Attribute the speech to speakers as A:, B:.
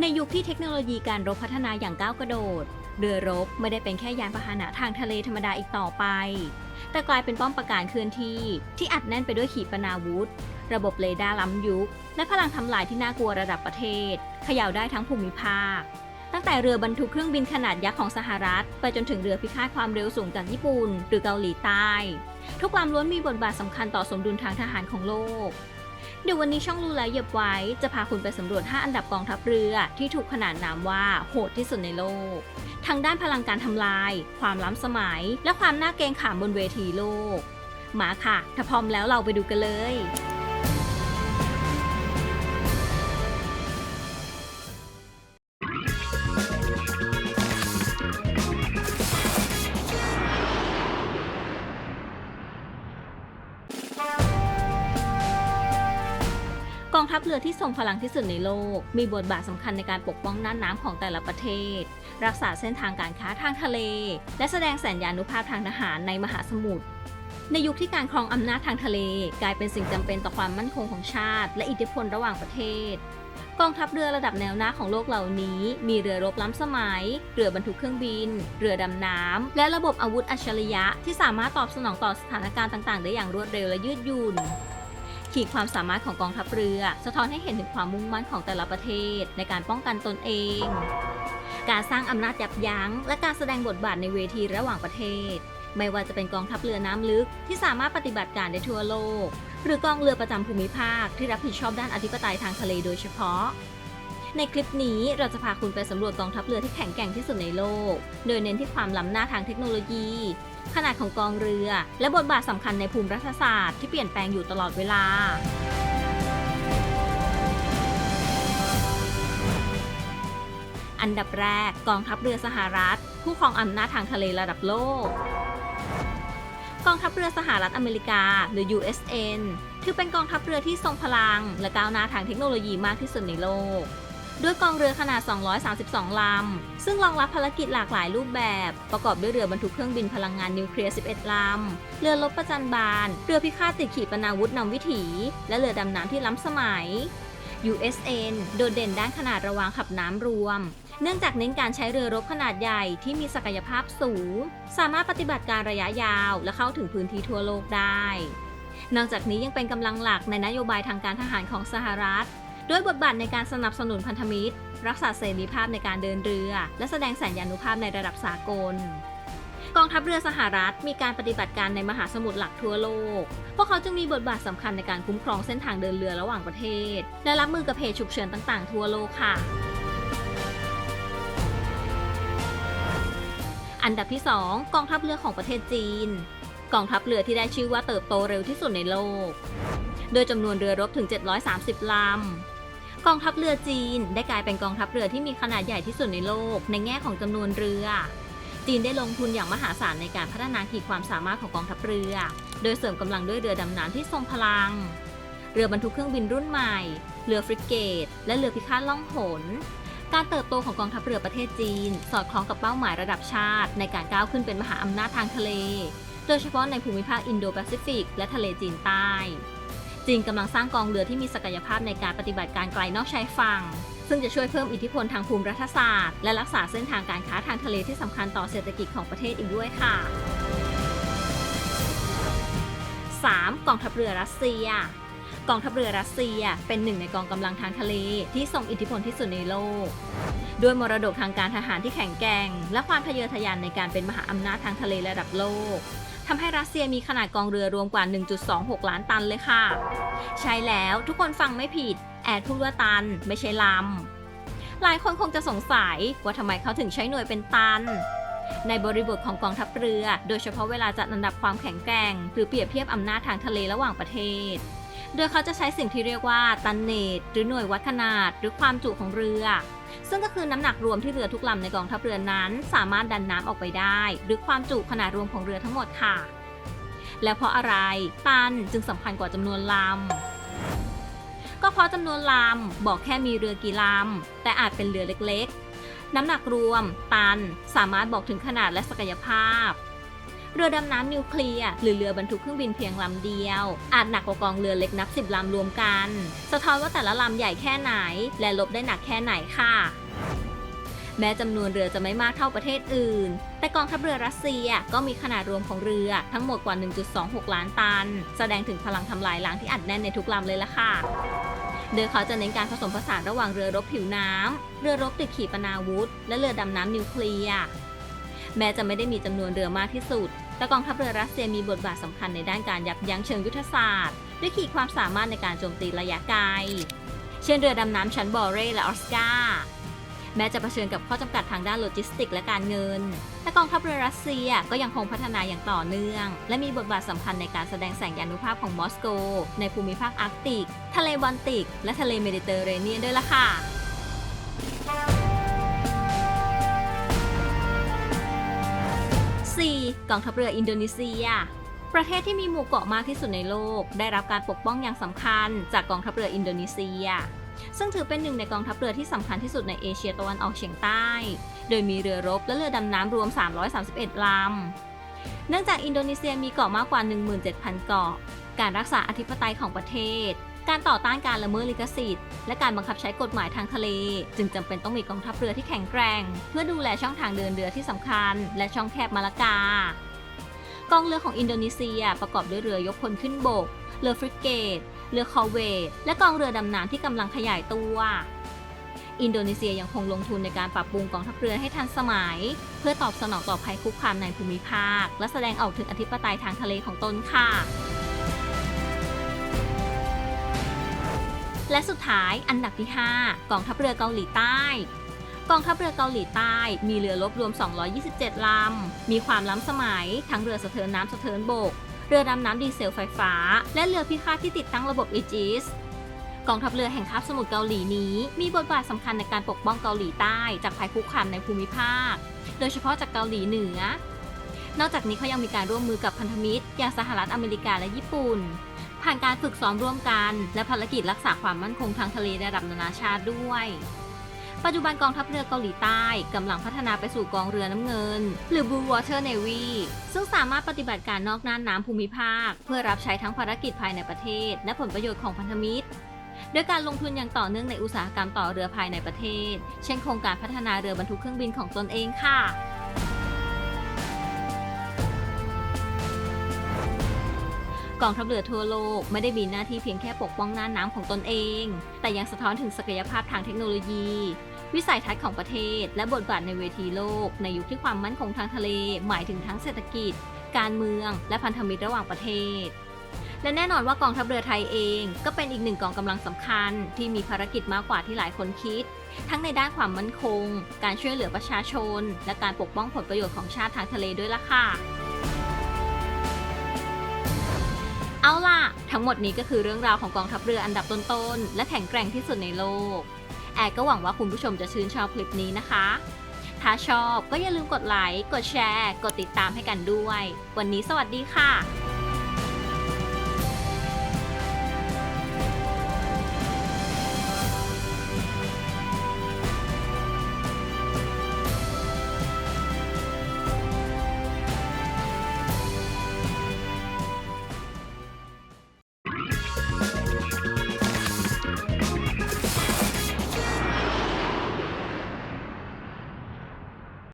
A: ในยุคที่เทคโนโลยีการรบพัฒนาอย่างก้าวกระโดด เรือรบไม่ได้เป็นแค่ยานพาหนะทางทะเลธรรมดาอีกต่อไป แต่กลายเป็นป้อมปราการเคลื่อนที่ ที่อัดแน่นไปด้วยขีปนาวุธ ระบบเรดาร์ล้ำยุค และพลังทำลายที่น่ากลัวระดับประเทศเขย่าได้ทั้งภูมิภาค ตั้งแต่เรือบรรทุกเครื่องบินขนาดยักษ์ของสหรัฐ ไปจนถึงเรือพิฆาตความเร็วสูงจากญี่ปุ่น หรือเกาหลีใต้ ทุกลำล้วนมีบทบาทสำคัญต่อสมดุลทางทหารของโลก เดี๋ยววันนี้ช่องรู้แล้วเหยียบไว้ จะพาคุณไปสำรวจ 5 อันดับกองทัพเรือที่ถูกขนานนามว่าโหดที่สุดในโลก ทั้งด้านพลังการทำลาย ความล้ำสมัย และความน่าเกรงขามบนเวทีโลก มาค่ะ ถ้าพร้อมแล้วเราไปดูกันเลย ทัพเรือที่ทรงพลังที่สุดในโลก มีบทบาทสำคัญในการปกป้องน่านน้ำของแต่ละประเทศ รักษาเส้นทางการค้าทางทะเล และแสดงสัญญานุภาพทางทหารในมหาสมุทรในยุคที่การครองอำนาจทางทะเล กลายเป็นสิ่งจำเป็นต่อความมั่นคงของชาติ และอิทธิพลระหว่างประเทศ กองทัพเรือระดับแนวหน้าของโลกเหล่านี้ มีเรือรบล้ำสมัย เรือบรรทุกเครื่องบิน เรือดำน้ำ และระบบอาวุธอัจฉริยะที่สามารถตอบสนองต่อสถานการณ์ต่าง ๆ ได้อย่างรวดเร็วและยืดหยุ่น ขีดความสามารถของกองทัพเรือ สะท้อนให้เห็นถึงความมุ่งมั่นของแต่ละประเทศ ในการป้องกันตนเอง การสร้างอำนาจยับยั้ง และการแสดงบทบาทในเวทีระหว่างประเทศ ไม่ว่าจะเป็นกองทัพเรือน้ำลึกที่สามารถปฏิบัติการได้ทั่วโลก หรือกองเรือประจำภูมิภาคที่รับผิดชอบด้านอธิปไตยทางทะเลโดยเฉพาะในคลิปนี้เราจะพาคุณไปสำรวจกองทัพเรือที่แข็งแกร่งที่สุดในโลก โดยเน้นที่ความล้ำหน้าทางเทคโนโลยี ขนาดของกองเรือ และบทบาทสำคัญในภูมิรัฐศาสตร์ที่เปลี่ยนแปลงอยู่ตลอดเวลาอันดับแรกกองทัพเรือสหรัฐ ผู้ครองอำนาจทางทะเลระดับโลก กองทัพเรือสหรัฐอเมริกา หรือ USN ถือเป็นกองทัพเรือที่ทรงพลัง และก้าวหน้าทางเทคโนโลยีมากที่สุดในโลก ด้วยกองเรือขนาด 232 ลำ ซึ่งรองรับภารกิจหลากหลายรูปแบบ ประกอบด้วยเรือบรรทุกเครื่องบินพลังงานนิวเคลียร์ 11 ลำ เรือรบประจันบาน เรือพิฆาตติดขีปนาวุธนำวิถี และเรือดำน้ำที่ล้ำสมัย USN โดดเด่นด้านขนาดระวางขับน้ำรวม เนื่องจากเน้นการใช้เรือรบขนาดใหญ่ที่มีศักยภาพสูง สามารถปฏิบัติการระยะยาวและเข้าถึงพื้นที่ทั่วโลกได้ นอกจากนี้ยังเป็นกำลังหลักในนโยบายทางการทหารของสหรัฐ ด้วยบทบาทในการสนับสนุนพันธมิตร รักษาเสรีภาพในการเดินเรือ และแสดงสัญญานุภาพในระดับสากล กองทัพเรือสหรัฐมีการปฏิบัติการในมหาสมุทรหลักทั่วโลก พวกเขาจึงมีบทบาทสำคัญในการคุ้มครองเส้นทางเดินเรือระหว่างประเทศ และรับมือกับเหตุฉุกเฉินต่าง ๆ ทั่วโลกค่ะ อันดับที่ 2 กองทัพเรือของประเทศจีน กองทัพเรือที่ได้ชื่อว่าเติบโตเร็วที่สุดในโลกโดยจำนวนเรือรบถึง 730 ลำ กองทัพเรือจีน ได้กลายเป็นกองทัพเรือที่มีขนาดใหญ่ที่สุดในโลก ในแง่ของจำนวนเรือ จีนได้ลงทุนอย่างมหาศาลในการพัฒนาขีดความสามารถของกองทัพเรือ โดยเสริมกำลังด้วยเรือดำน้ำที่ทรงพลัง เรือบรรทุกเครื่องบินรุ่นใหม่ เรือฟริเกต และเรือพิฆาตล่องหน การเติบโตของกองทัพเรือประเทศจีน สอดคล้องกับเป้าหมายระดับชาติ ในการก้าวขึ้นเป็นมหาอำนาจทางทะเล โดยเฉพาะในภูมิภาคอินโดแปซิฟิก และทะเลจีนใต้ จีนกำลังสร้างกองเรือที่มีศักยภาพในการปฏิบัติการไกลนอกชายฝั่งซึ่งจะช่วยเพิ่มอิทธิพลทางภูมิรัฐศาสตร์ และรักษาเส้นทางการค้าทางทะเลที่สำคัญต่อเศรษฐกิจของประเทศอีกด้วยค่ะ 3. กองทัพเรือรัสเซีย กองทัพเรือรัสเซีย เป็นหนึ่งในกองกำลังทางทะเลที่ทรงอิทธิพลที่สุดในโลก ด้วยมรดกทางการทหารที่แข็งแกร่ง และความทะเยอทะยานในการเป็นมหาอำนาจทางทะเลระดับโลกทำให้รัสเซียมีขนาดกองเรือรวมกว่า 1.26 ล้านตันเลยค่ะ ใช่แล้วทุกคนฟังไม่ผิด แอดพูดว่าตัน ไม่ใช่ลำ หลายคนคงจะสงสัยว่าทำไมเขาถึงใช้หน่วยเป็นตัน ในบริบทของกองทัพเรือ โดยเฉพาะเวลาจัดอันดับความแข็งแกร่ง หรือเปรียบเทียบอำนาจทางทะเลระหว่างประเทศ โดยเขาจะใช้สิ่งที่เรียกว่าตันเนตหรือหน่วยวัดขนาด หรือความจุของเรือ ซึ่งก็คือน้ำหนักรวมที่เรือทุกลำในกองทัพเรือนั้น สามารถดันน้ำออกไปได้ หรือความจุขนาดรวมของเรือทั้งหมดค่ะ และเพราะอะไรตันจึงสำคัญกว่าจำนวนลำ ก็เพราะจำนวนลำบอกแค่มีเรือกี่ลำ แต่อาจเป็นเรือเล็กๆ น้ำหนักรวม ตันสามารถบอกถึงขนาดและศักยภาพ เรือดำน้ำนิวเคลียร์หรือเรือบรรทุกเครื่องบินเพียงลำเดียว อาจหนักกว่ากองเรือเล็กนับสิบลำรวมกัน สะท้อนว่าแต่ละลำใหญ่แค่ไหน และลบได้หนักแค่ไหนค่ะแม้จำนวนเรือจะไม่มากเท่าประเทศอื่น แต่กองทัพเรือรัสเซียก็มีขนาดรวมของเรือทั้งหมดกว่า 1.26 ล้านตัน แสดงถึงพลังทำลายล้างที่อัดแน่นในทุกลำเลยล่ะค่ะ โดยเขาจะเน้นการผสมผสานระหว่างเรือรบผิวน้ำ เรือรบติดขีปนาวุธ และเรือดำน้ำนิวเคลียร์ แม้จะไม่ได้มีจำนวนเรือมากที่สุด แต่กองทัพเรือรัสเซียมีบทบาทสำคัญในด้านการยับยั้งเชิงยุทธศาสตร์ ด้วยขีดความสามารถในการโจมตีระยะไกล เช่นเรือดำน้ำชั้นบอเรและออสการ์แม้จะเผชิญกับข้อจำกัดทางด้านโลจิสติกและการเงิน แต่กองทัพเรือรัสเซียก็ยังคงพัฒนาอย่างต่อเนื่อง และมีบทบาทสำคัญในการแสดงแสงยานุภาพของมอสโก ในภูมิภาคอาร์กติก ทะเลบอลติก และทะเลเมดิเตอร์เรเนียนด้วยล่ะค่ะ 4. กองทัพเรืออินโดนีเซีย ประเทศที่มีหมู่เกาะมากที่สุดในโลก ได้รับการปกป้องอย่างสำคัญ จากกองทัพเรืออินโดนีเซีย ซึ่งถือเป็นหนึ่งในกองทัพเรือที่สำคัญที่สุดในเอเชียตะวันออกเฉียงใต้ โดยมีเรือรบและเรือดำน้ำรวม 331ลำเนื่องจากอินโดนีเซียมีเกาะมากกว่า 17,000 เกาะ การรักษาอธิปไตยของประเทศ การต่อต้านการละเมิดลิขสิทธิ์ และการบังคับใช้กฎหมายทางทะเล จึงจำเป็นต้องมีกองทัพเรือที่แข็งแกร่ง เพื่อดูแลช่องทางเดินเรือที่สำคัญ และช่องแคบมาลากากองเรือของอินโดนีเซียประกอบด้วยเรือยกพลขึ้นบก เรือฟริกเกต เรือคอร์เวต และกองเรือดำน้ำที่กำลังขยายตัว อินโดนีเซียยังคงลงทุนในการปรับปรุงกองทัพเรือให้ทันสมัย เพื่อตอบสนองต่อภัยคุกคามในภูมิภาค และแสดงออกถึงอธิปไตยทางทะเลของตนค่ะ และสุดท้ายอันดับที่ 5 กองทัพเรือเกาหลีใต้ กองทัพเรือเกาหลีใต้ มีเรือรบรวม 227 ลำ มีความล้ำสมัย ทั้งเรือสะเทินน้ำสะเทินบก เรือดำน้ำดีเซลไฟฟ้า และเรือพิฆาตที่ติดตั้งระบบอีจิสกองทัพเรือแห่งคาบสมุทรเกาหลีนี้ มีบทบาทสำคัญในการปกป้องเกาหลีใต้จากภัยคุกคามในภูมิภาค โดยเฉพาะจากเกาหลีเหนือ นอกจากนี้เขายังมีการร่วมมือกับพันธมิตร อย่างสหรัฐอเมริกาและญี่ปุ่น ผ่านการฝึกซ้อมร่วมกัน และภารกิจรักษาความมั่นคงทางทะเลระดับนานาชาติด้วยปัจจุบันกองทัพเรือเกาหลีใต้กำลังพัฒนาไปสู่กองเรือน้ำเงิน หรือ Blue Water Navy ซึ่งสามารถปฏิบัติการนอกน่านน้ำภูมิภาค เพื่อรับใช้ทั้งภารกิจภายในประเทศ และผลประโยชน์ของพันธมิตรโดยการลงทุนอย่างต่อเนื่องในอุตสาหกรรมต่อเรือภายในประเทศ เช่นโครงการพัฒนาเรือบรรทุกเครื่องบินของตนเองค่ะ กองทัพเรือทั่วโลกไม่ได้มีหน้าที่เพียงแค่ปกป้องน่านน้ำของตนเอง แต่ยังสะท้อนถึงศักยภาพทางเทคโนโลยี วิสัยทัศน์ของประเทศ และบทบาทในเวทีโลก ในยุคที่ความมั่นคงทางทะเล หมายถึงทั้งเศรษฐกิจ การเมือง และพันธมิตรระหว่างประเทศ และแน่นอนว่ากองทัพเรือไทยเอง ก็เป็นอีกหนึ่งกองกำลังสำคัญ ที่มีภารกิจมากกว่าที่หลายคนคิด ทั้งในด้านความมั่นคง การช่วยเหลือประชาชน และการปกป้องผลประโยชน์ของชาติทางทะเลด้วยล่ะค่ะ เอาล่ะ ทั้งหมดนี้ก็คือเรื่องราวของกองทัพเรืออันดับต้นๆ และแข็งแกร่งที่สุดในโลก แอร์ก็หวังว่าคุณผู้ชมจะชื่นชอบคลิปนี้นะคะ ถ้าชอบก็อย่าลืมกดไลค์ กดแชร์ กดติดตามให้กันด้วย วันนี้สวัสดีค่ะ